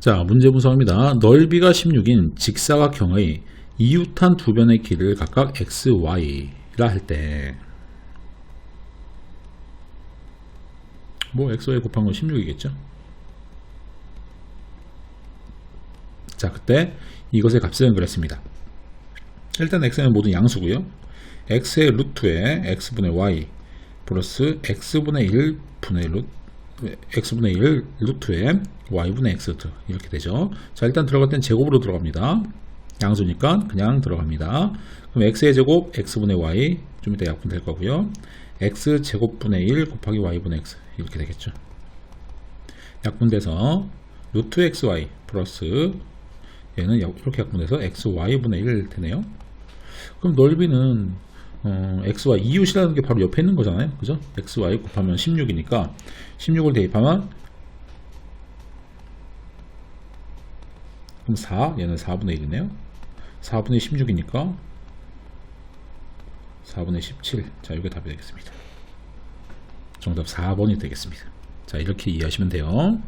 자, 문제 분석입니다. 넓이가 16인 직사각형의 이웃한 두 변의 길을 각각 x, y라 할 때, 뭐 x, y 곱한 건 16이겠죠? 자, 그때 이것의 값은 그랬습니다. 일단 x는 모든 양수고요. x의 루트에 x분의 y 플러스 x분의 1분의 루트 x분의 1 루트에 y분의 x 이렇게 되죠. 자 일단 들어갈 땐 제곱으로 들어갑니다. 양수니까 그냥 들어갑니다. 그럼 x의 제곱 x분의 y 좀 이따 약분 될 거고요. x 제곱분의 1 곱하기 y분의 x 이렇게 되겠죠. 약분돼서 루트 xy 플러스 얘는 약- 이렇게 약분돼서 xy분의 1 되네요. 그럼 넓이는 어, xy 이웃이라는 게 바로 옆에 있는 거잖아요. 그죠? xy 곱하면 16이니까 16을 대입하면 그럼 4, 얘는 4분의 1이네요. 4분의 16이니까 4분의 17. 자, 이게 답이 되겠습니다. 정답 4번이 되겠습니다. 자, 이렇게 이해하시면 돼요.